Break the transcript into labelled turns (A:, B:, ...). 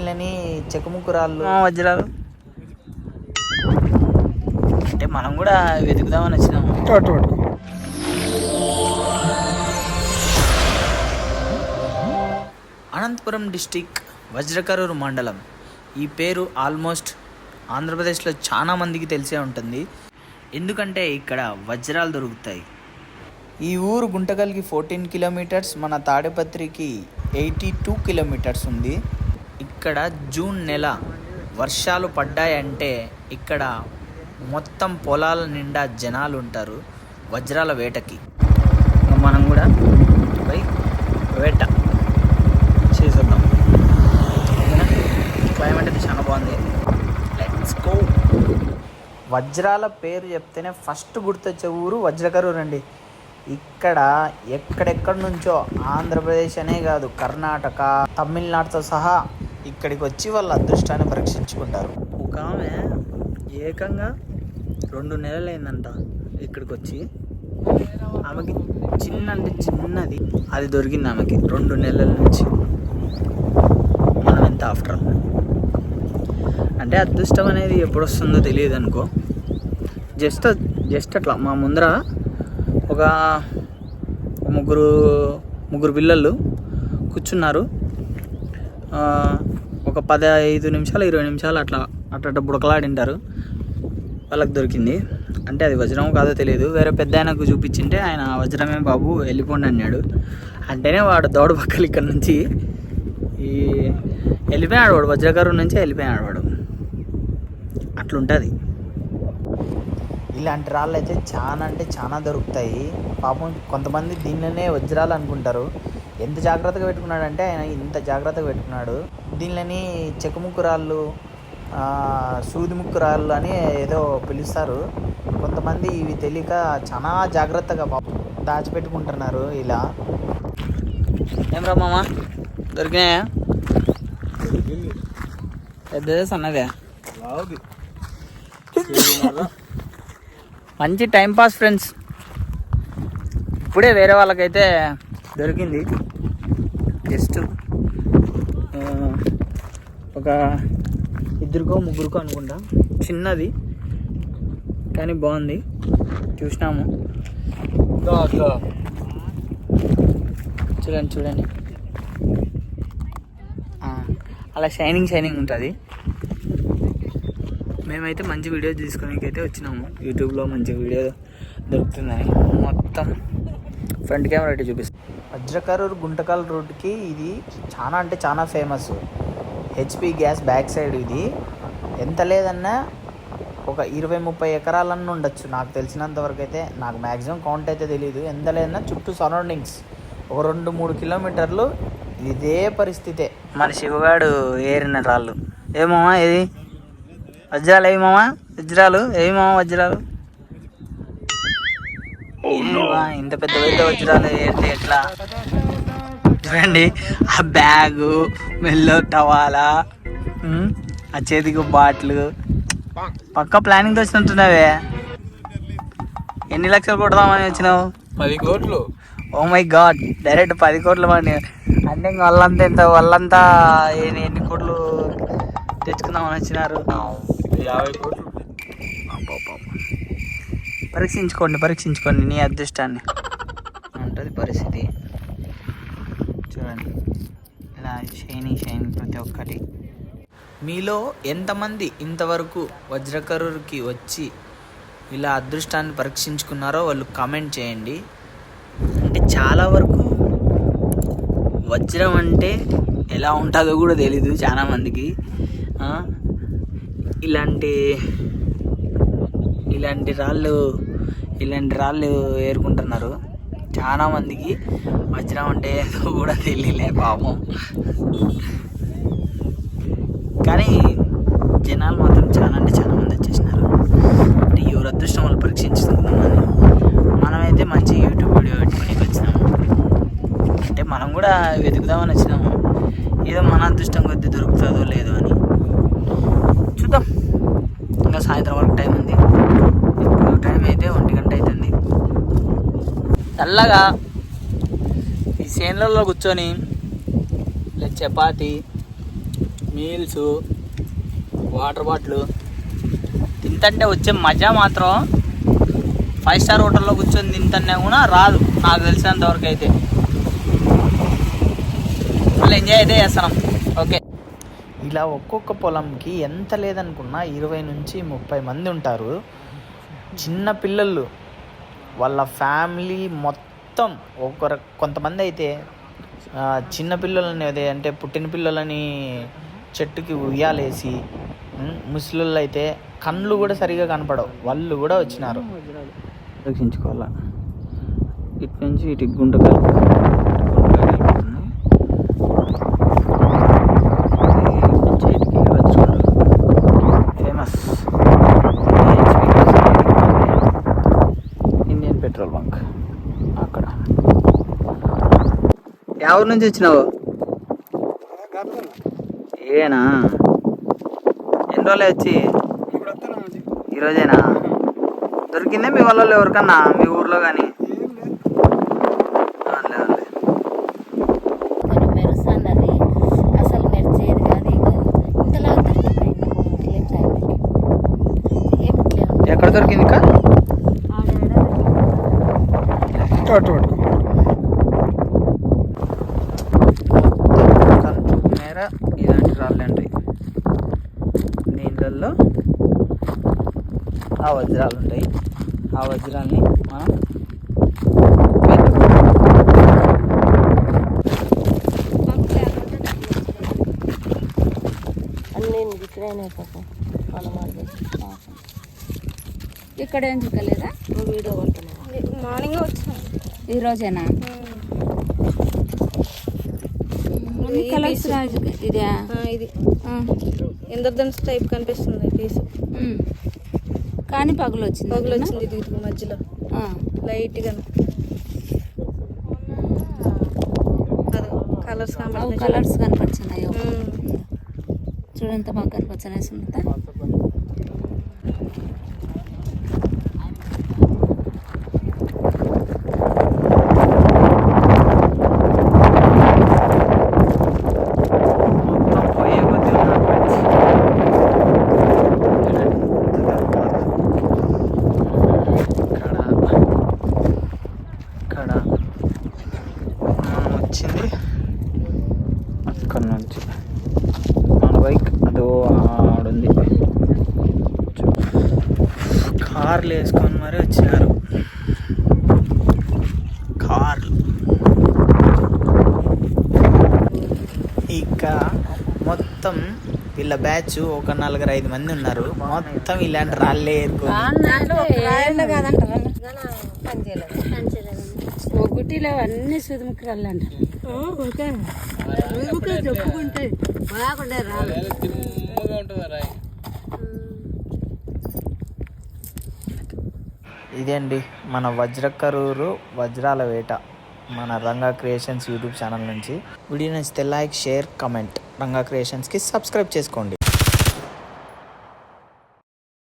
A: వీళ్ళని చెక్కుముక్కు రాళ్ళు
B: వజ్రాలు. అంటే మనం కూడా వెతుకుదామని వచ్చినాము.
A: అనంతపురం డిస్టిక్ వజ్రకరూరు మండలం. ఈ పేరు ఆల్మోస్ట్ ఆంధ్రప్రదేశ్లో చాలా మందికి తెలిసే ఉంటుంది. ఎందుకంటే ఇక్కడ వజ్రాలు దొరుకుతాయి. ఈ ఊరు గుంటకల్కి ఫోర్టీన్ కిలోమీటర్స్ మన తాడిపత్రికి ఎయిటీ టూ కిలోమీటర్స్ ఉంది. ఇక్కడ జూన్ నెల వర్షాలు పడ్డాయంటే ఇక్కడ మొత్తం పొలాల నిండా జనాలు ఉంటారు వజ్రాల వేటకి.
B: మనం కూడా పోయి వేట చేసేద్దాం. క్లైమేట్ అయితే చాలా బాగుంది. లెట్స్ గో
A: వజ్రాల పేరు చెప్తేనే ఫస్ట్ గుర్తొచ్చే ఊరు వజ్రకరూరు అండి. ఇక్కడ ఎక్కడెక్కడి నుంచో ఆంధ్రప్రదేశ్ అనే కాదు కర్ణాటక తమిళనాడుతో సహా ఇక్కడికి వచ్చి వాళ్ళ అదృష్టాన్ని పరీక్షించుకుంటారు.
B: ఒక ఆమె ఏకంగా రెండు నెలలైందంట ఇక్కడికి వచ్చి. ఆమెకి చిన్న అంటే చిన్నది అది దొరికింది ఆమెకి రెండు నెలల నుంచి. మనం ఎంత ఆఫ్టర్ ఆల్ అంటే అదృష్టం అనేది ఎప్పుడు వస్తుందో తెలియదు అనుకో జస్ట్ జస్ట్ అట్లా మా ముందర ఒక ముగ్గురు ముగ్గురు పిల్లలు కూర్చున్నారు. ఒక పదహైదు నిమిషాలు ఇరవై నిమిషాలు అట్లా అట్లా బుడకలాడింటారు. వాళ్ళకి దొరికింది. అంటే అది వజ్రం కాదో తెలియదు. వేరే పెద్ద ఆయనకు చూపించింటే ఆయన వజ్రమే బాబు వెళ్ళిపోండి అన్నాడు. అంటేనే వాడు దౌడు పక్కలు ఇక్కడ నుంచి ఈ వెళ్ళిపోయాడు వాడు. వజ్రకరు నుంచి వెళ్ళిపోయాడు వాడు. అట్లుంటుంది.
A: ఇలాంటి రాళ్ళు అయితే చాలా అంటే చాలా దొరుకుతాయి. పాపం కొంతమంది దీనిలోనే వజ్రాలు అనుకుంటారు. ఎంత జాగ్రత్తగా పెట్టుకున్నాడంటే ఆయన ఇంత జాగ్రత్తగా పెట్టుకున్నాడు. దీనిని చెక్కుముక్కు రాళ్ళు ఆ, సూది ముక్కు రాళ్ళు అని ఏదో పిలుస్తారు. కొంతమంది ఇవి తెలియక చాలా జాగ్రత్తగా దాచిపెట్టుకుంటున్నారు ఇలా.
B: ఏం మామ? దొరికినాయా? పెద్దదే సన్నదే? మంచి టైం పాస్ ఫ్రెండ్స్. ఇప్పుడే వేరే వాళ్ళకైతే దొరికింది. జస్ట్ ఒక ఇద్దరికో ముగ్గురికో అనుకుంటా. చిన్నది కానీ బాగుంది. చూసినాము. చూడండి చూడండి. అలా షైనింగ్ షైనింగ్ ఉంటుంది. మేమైతే మంచి వీడియో తీసుకోవడానికి అయితే వచ్చినాము. యూట్యూబ్లో మంచి వీడియో దొరుకుతుందని మొత్తం ఫ్రంట్ కెమెరా అయితే చూపిస్తాం.
A: వజ్రకరూరు గుంటకల్ రూట్కి ఇది చాలా అంటే చాలా famous. HP gas back side ఇది. ఎంత లేదన్నా ఒక ఇరవై ముప్పై ఎకరాలన్నా ఉండొచ్చు. నాకు తెలిసినంత వరకు అయితే నాకు మ్యాక్సిమం కౌంట్ అయితే తెలియదు ఎంత లేదన్నా చుట్టూ సరౌండింగ్స్. ఒక రెండు మూడు కిలోమీటర్లు ఇదే పరిస్థితే.
B: మన శివగాడు ఏరిన రాళ్ళు. ఏమమ్మా ఏది వజ్రాలు ఏవి మామా? వజ్రాలు? ఏవి మామా వజ్రాలు? ఏవా, ఇంత పెద్ద పెద్ద వజ్రాలు ఏంటి ఎట్లా? చూడండి. ఆ బ్యాగు మెల్లో టవాలా ఆ చేతికి బాటిల్. పక్క ప్లానింగ్తో వచ్చినట్టున్నావే. ఎన్ని లక్షలు కొడదామని వచ్చినావు?
C: పది కోట్లు.
B: ఓ మై గాడ్ డైరెక్ట్ పది కోట్ల మంది అంటే ఇంక వాళ్ళంతా ఎంత వాళ్ళంతా ఎన్ని ఎన్ని కోట్లు తెచ్చుకుందామని వచ్చినారు?
C: యాభై కోట్లు.
B: పరీక్షించుకోండి పరీక్షించుకోండి నీ అదృష్టాన్ని. ఉంటుంది పరిస్థితి. చూడండి. ఇలా షైనింగ్ షైనింగ్ ప్రతి ఒక్కటి.
A: మీలో ఎంతమంది ఇంతవరకు వజ్రకరుకి వచ్చి ఇలా అదృష్టాన్ని పరీక్షించుకున్నారో వాళ్ళు కామెంట్ చేయండి.
B: అంటే చాలా వరకు వజ్రం అంటే ఎలా ఉంటుందో కూడా తెలీదు చాలా మందికి. ఇలాంటి ఇలాంటి రాళ్ళు ఇలాంటి రాళ్ళు ఏరుకుంటున్నారు. చాలా మందికి వజ్రం అంటే ఏదో కూడా తెలియలే పాపం. కానీ జనాలు మాత్రం చాలా అంటే చాలా మంది వచ్చేసినారు అంటే ఎవరు అదృష్టం వాళ్ళు పరీక్షించుకుందామని మనమైతే మంచి యూట్యూబ్ వీడియో పెట్టుకొని వచ్చినాము అంటే మనం కూడా వెతుకుదామని వచ్చినాము ఏదో మన అదృష్టం కొద్ది దొరుకుతుందో లేదో అని చూద్దాం ఇంకా సాయంత్రం వరకు టైం ఉంది ఇప్పుడు టైం అయితే ఒంటి గంట అవుతుంది చల్లగా ఈ చేనులలో కూర్చొని ఇలా చపాతి మీల్స్ వాటర్ బాటిల్ తింటే వచ్చే మజా మాత్రం ఫైవ్ స్టార్ హోటల్లో కూర్చొని తింటే కూడా రాదు నాకు తెలిసినంత వరకు అయితే. మళ్ళీ ఎంజాయ్ అయితే చేస్తున్నాం. ఓకే.
A: ఇలా ఒక్కొక్క పొలంకి ఎంత లేదనుకున్నా ఇరవై నుంచి ముప్పై మంది ఉంటారు. చిన్న పిల్లలు. వాళ్ళ ఫ్యామిలీ మొత్తం ఒకరు కొంతమంది అయితే చిన్నపిల్లలని చిన్న పిల్లలని అదే అంటే పుట్టిన పిల్లలని చెట్టుకి ఉయ్యాలేసి ఉమ్, అయితే కళ్ళు కూడా సరిగా కనపడవు. వాళ్ళు కూడా వచ్చినారు.
B: రక్షించుకోవాలా? ఇటు నుంచి ఇటు గుంటకాలు ఎవరి నుంచి వచ్చినావు? ఏనా? ఎన్ని రోజులే వచ్చి? ఈరోజేనా దొరికిందే మీ వాళ్ళలో ఎవరికన్నా? మీ ఊర్లో కానీ
D: కొంచెం మెరుస్తుంది అది అసలు మెరిచేది కాదు ఏం కాదు ఇంతలా దొరికింది ఇట్లేం సాయం ఏం ఇట్లేదు
B: ఎక్కడ దొరికింది ఇంకా మేర ఇలాంటి రాళ్ళండి దీంట్లో ఆ వజ్రాలు ఉంటాయి ఆ వజ్రాల్ని మనం
D: ఇక్కడ ఏం చిక్కలేదా వీడియో కొంటున్నా.
E: మార్నింగ్ వచ్చినాం.
D: ఈ రోజేనా? కలర్స్ రాజు. ఇదే.
E: ఇది. ఇంద్రధనుస్ టైప్ కనిపిస్తుంది పీస్.
D: కానీ పగులు వచ్చింది
E: పగులు వచ్చింది ఇది మధ్యలో.
D: ఆ.
E: లైట్గా అదో కలర్స్
D: కలర్స్ కనపడుతున్నాయి. చూడంత బాగా కనపడుతున్నాయి సునీత
B: మొత్తం పోయే కొద్దీ ఉన్నాడు ఫ్రెండ్స్. ఇక్కడ ఇక్కడ మనం వచ్చింది అక్కడ నుంచి మన బైక్ అదో ఆడుంది కార్లు వేసుకొని మరి వచ్చినారు. కార్లు. ఇక మొత్తం వీళ్ళ బ్యాచ్ ఒక నలుగురు ఐదు మంది ఉన్నారు. మొత్తం ఇలాంటి రాళ్ళే
D: గుట్టిలో అన్ని సుదుముకురాళ్ళు అంటారు
A: ఇదే అండి మన వజ్రకరూరు వజ్రాల వేట మన రంగా క్రియేషన్స్ యూట్యూబ్ ఛానల్ నుంచి. వీడియో నచ్చితే లైక్ షేర్ కమెంట్. రంగా క్రియేషన్స్కి సబ్స్క్రైబ్ చేసుకోండి.